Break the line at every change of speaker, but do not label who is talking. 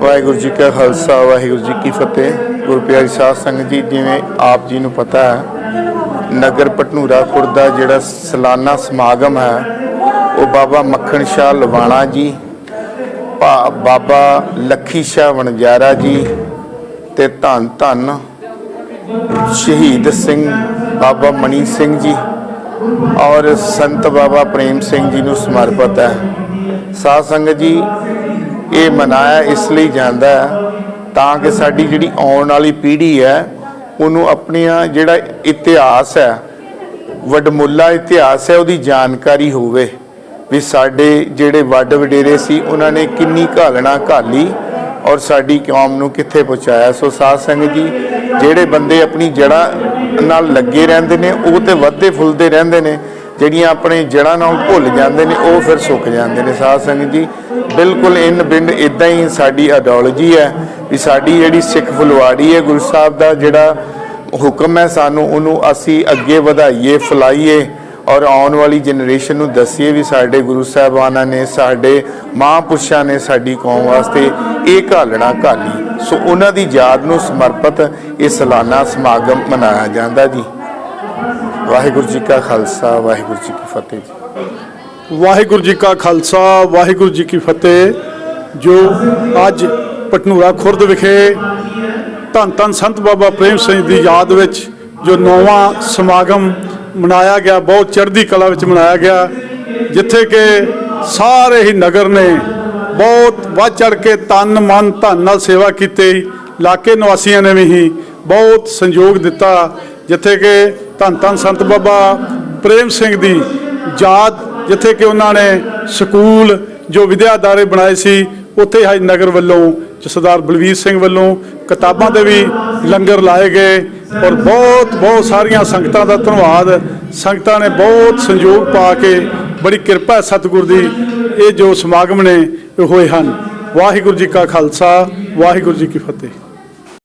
ਵਾਹਿਗੁਰੂ ਜੀ ਕਾ ਖਾਲਸਾ, ਵਾਹਿਗੁਰੂ ਜੀ ਕੀ ਫਤਿਹ। ਗੁਰਪਿਆਰੀ ਸਾਧ ਸੰਗਤ ਜੀ, ਜਿਵੇਂ ਆਪ ਜੀ ਨੂੰ ਪਤਾ ਹੈ, ਨਗਰ ਪਟਨੂਰਾ ਖੁਰਦ ਦਾ ਜਿਹੜਾ ਸਾਲਾਨਾ ਸਮਾਗਮ ਹੈ, ਉਹ ਬਾਬਾ ਮੱਖਣ ਸ਼ਾਹ ਲਵਾਣਾ ਜੀ, ਭਾ- ਬਾਬਾ ਲੱਖੀ ਸ਼ਾਹ ਵਣਜਾਰਾ ਜੀ ਤੇ ਧੰਨ ਧੰਨ ਸ਼ਹੀਦ ਸਿੰਘ ਬਾਬਾ ਮਣੀ ਸਿੰਘ ਜੀ ਔਰ ਸੰਤ ਬਾਬਾ ਪ੍ਰੇਮ ਸਿੰਘ ਜੀ ਨੂੰ ਸਮਰਪਿਤ ਹੈ। ਸਾਧ ਸੰਗਤ ਜੀ ਇਹ ਮਨਾਇਆ ਇਸ ਲਈ ਜਾਂਦਾ ਹੈ ਤਾਂ ਕਿ ਸਾਡੀ ਜਿਹੜੀ ਆਉਣ ਵਾਲੀ ਪੀੜ੍ਹੀ ਹੈ, ਉਹਨੂੰ ਆਪਣੀਆਂ ਜਿਹੜਾ ਇਤਿਹਾਸ ਹੈ, ਵਡਮੁੱਲਾ ਇਤਿਹਾਸ ਹੈ, ਉਹਦੀ ਜਾਣਕਾਰੀ ਹੋਵੇ ਵੀ ਸਾਡੇ ਜਿਹੜੇ ਵੱਡ ਵਡੇਰੇ ਸੀ, ਉਹਨਾਂ ਨੇ ਕਿੰਨੀ ਘਾਲਣਾ ਘਾਲੀ ਔਰ ਸਾਡੀ ਕੌਮ ਨੂੰ ਕਿੱਥੇ ਪਹੁੰਚਾਇਆ। ਸੋ ਸਾਧ ਸੰਗਤ ਜੀ, ਜਿਹੜੇ ਬੰਦੇ ਆਪਣੀ ਜੜ੍ਹਾਂ ਨਾਲ ਲੱਗੇ ਰਹਿੰਦੇ ਨੇ, ਉਹ ਤੇ ਵੱਧਦੇ ਫੁੱਲਦੇ ਰਹਿੰਦੇ ਨੇ ਜਿਹੜੀਆਂ ਆਪਣੇ ਜੜ੍ਹਾਂ ਨਾਲ ਭੁੱਲ ਜਾਂਦੇ ਨੇ, ਉਹ ਫਿਰ ਸੁੱਕ ਜਾਂਦੇ ਨੇ। ਸਾਧ ਸੰਗਤ ਜੀ, ਬਿਲਕੁਲ ਇਨ ਬਿੰਦ ਇਦਾਂ ਹੀ ਸਾਡੀ ਆਈਡੀਓਲੋਜੀ ਹੈ ਵੀ ਸਾਡੀ ਜਿਹੜੀ ਸਿੱਖ ਫੁਲਵਾੜੀ ਹੈ, ਗੁਰੂ ਸਾਹਿਬ ਦਾ ਜਿਹੜਾ ਹੁਕਮ ਹੈ ਸਾਨੂੰ, ਉਹਨੂੰ ਅਸੀਂ ਅੱਗੇ ਵਧਾਈਏ, ਫਲਾਈਏ ਔਰ ਆਉਣ ਵਾਲੀ ਜਨਰੇਸ਼ਨ ਨੂੰ ਦੱਸੀਏ ਵੀ ਸਾਡੇ ਗੁਰੂ ਸਾਹਿਬਾਨਾਂ ਨੇ, ਸਾਡੇ ਮਹਾਂਪੁਰਸ਼ਾਂ ਨੇ ਸਾਡੀ ਕੌਮ ਵਾਸਤੇ ਇਹ ਘਾਲਣਾ ਘਾਲੀ। ਸੋ ਉਹਨਾਂ ਦੀ ਯਾਦ ਨੂੰ ਸਮਰਪਿਤ ਇਹ ਸਾਲਾਨਾ ਸਮਾਗਮ ਮਨਾਇਆ ਜਾਂਦਾ ਜੀ। ਵਾਹਿਗੁਰੂ ਜੀ ਕਾ ਖਾਲਸਾ, ਵਾਹਿਗੁਰੂ ਜੀ ਕੀ ਫਤਿਹ ਜੀ।
ਵਾਹਿਗੁਰੂ ਜੀ ਕਾ ਖਾਲਸਾ, ਵਾਹਿਗੁਰੂ ਜੀ ਕੀ ਫਤਿਹ। ਜੋ ਅੱਜ ਪਟਨੂਰਾ ਖੁਰਦ ਵਿਖੇ ਧੰਨ ਧੰਨ ਸੰਤ ਬਾਬਾ ਪ੍ਰੇਮ ਸਿੰਘ ਦੀ ਯਾਦ ਵਿੱਚ ਜੋ ਨੌਵਾਂ ਸਮਾਗਮ ਮਨਾਇਆ ਗਿਆ, ਬਹੁਤ ਚੜ੍ਹਦੀ ਕਲਾ ਵਿੱਚ ਮਨਾਇਆ ਗਿਆ, ਜਿੱਥੇ ਕਿ ਸਾਰੇ ਹੀ ਨਗਰ ਨੇ ਬਹੁਤ ਵੱਧ ਚੜ ਕੇ ਤਨ, ਮਨ, ਧਨ ਨਾਲ ਸੇਵਾ ਕੀਤੀ। ਇਲਾਕੇ ਨਿਵਾਸੀਆਂ ਨੇ ਵੀ ਬਹੁਤ ਸੰਯੋਗ ਦਿੱਤਾ। ਜਿੱਥੇ ਕਿ ਧੰਨ ਧੰਨ ਸੰਤ ਬਾਬਾ ਪ੍ਰੇਮ ਸਿੰਘ ਦੀ ਯਾਦ, ਜਿੱਥੇ ਕਿ ਉਹਨਾਂ ਨੇ ਸਕੂਲ ਜੋ ਵਿਦਿਆ ਅਦਾਰੇ ਬਣਾਏ ਸੀ, ਉੱਥੇ ਹਾਈ ਨਗਰ ਵੱਲੋਂ ਸਰਦਾਰ ਬਲਵੀਰ ਸਿੰਘ ਵੱਲੋਂ ਕਿਤਾਬਾਂ ਦੇ ਵੀ ਲੰਗਰ ਲਾਏ ਗਏ ਔਰ ਬਹੁਤ ਬਹੁਤ ਸਾਰੀਆਂ ਸੰਗਤਾਂ ਦਾ ਧੰਨਵਾਦ। ਸੰਗਤਾਂ ਨੇ ਬਹੁਤ ਸੰਯੋਗ ਪਾ ਕੇ ਬੜੀ ਕਿਰਪਾ ਹੈ ਸਤਿਗੁਰ ਦੀ ਇਹ ਜੋ ਸਮਾਗਮ ਨੇ, ਇਹ ਹੋਏ ਹਨ। ਵਾਹਿਗੁਰੂ ਜੀ ਕਾ ਖਾਲਸਾ, ਵਾਹਿਗੁਰੂ ਜੀ ਕੀ ਫਤਿਹ।